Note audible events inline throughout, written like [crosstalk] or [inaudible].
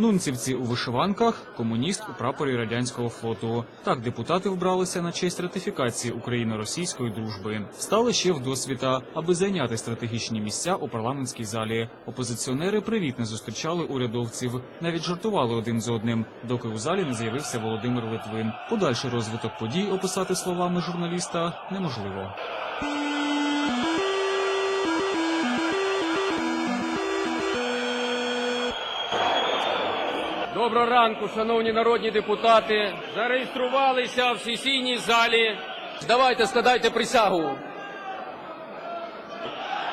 Нунцівці у вишиванках, комуніст у прапорі радянського флоту. Так депутати вбралися на честь ратифікації Україно-російської дружби. Стали ще в досвіта, аби зайняти стратегічні місця у парламентській залі. Опозиціонери привітно зустрічали урядовців, навіть жартували один з одним, доки у залі не з'явився Володимир Литвин. Подальший розвиток подій описати словами журналіста неможливо. Доброго ранку, шановні народні депутати. Зареєструвалися в сесійній залі. Давайте складайте присягу.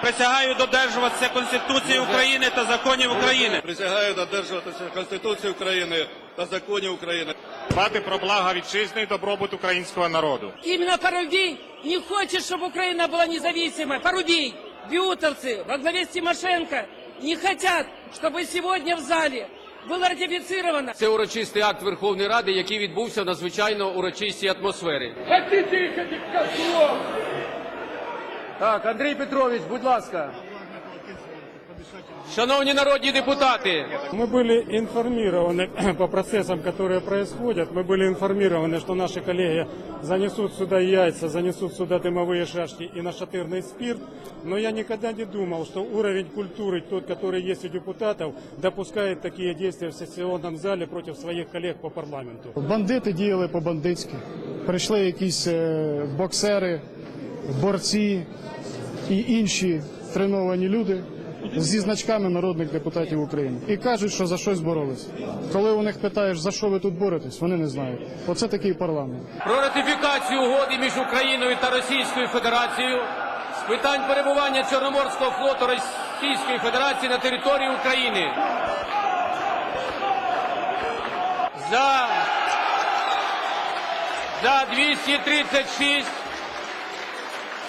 Присягаю додержуватися Конституції України та законів України. Присягаю додержуватися Конституції України та законів України. дбати про благо вітчизни і добробут українського народу. Именно Парубий не хочет, чтобы Украина была независимой. Парубий, биутовцы во главе с Тимошенко не хотят, чтобы сегодня в зале было ратифицировано Це урочистий акт Верховної Ради, який відбувся в надзвичайно урочистій атмосфері. Так, Андрій Петрович, будь ласка. Шановні народні депутати, Мы были информированы [clears throat] по процессам, которые происходят. Мы были информированы, что наши коллеги занесут сюда яйца, занесут сюда дымовые шашки и нашатырный спирт. Но я никогда не думал, что уровень культуры, тот, который есть у депутатов, допускает такие действия в сессионном зале против своих коллег по парламенту. Бандити діяли по-бандитськи. Прийшли якісь е, боксери, борці і інші треновані люди зі значками народних депутатів України і кажуть, що за щось боролись. Коли у них питаєш, за що ви тут боретесь, вони не знають. Оце такий парламент. про ратифікацію угоди між Україною та Російською Федерацією з питань перебування Чорноморського флоту Російської Федерації на території України. За, за 236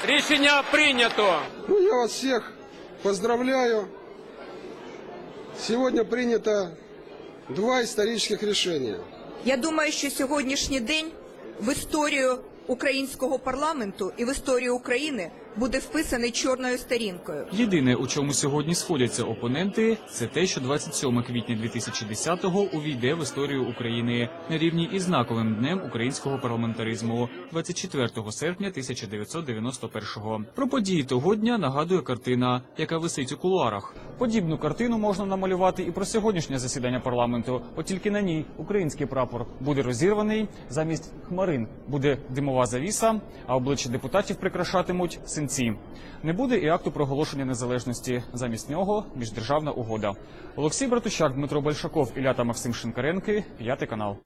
рішення прийнято. Ну, я вас всех поздравляю. Сегодня принято два исторических решения. Я думаю, що сьогоднішній день в історію українського парламенту і в історію України буде вписаний чорною сторінкою. Єдине, у чому сьогодні сходяться опоненти, це те, що 27 квітня 2010-го увійде в історію України на рівні із знаковим днем українського парламентаризму 24 серпня 1991-го. Про події того дня нагадує картина, яка висить у кулуарах. Подібну картину можна намалювати і про сьогоднішнє засідання парламенту. От тільки на ній український прапор буде розірваний, замість хмарин буде димова завіса, а обличчя депутатів прикрашатимуть синці. Не буде і акту проголошення незалежності. Замість нього міждержавна угода. Олексій Братущак, Дмитро Большаков, Ілля та Максим Шинкаренки, п'ятий канал.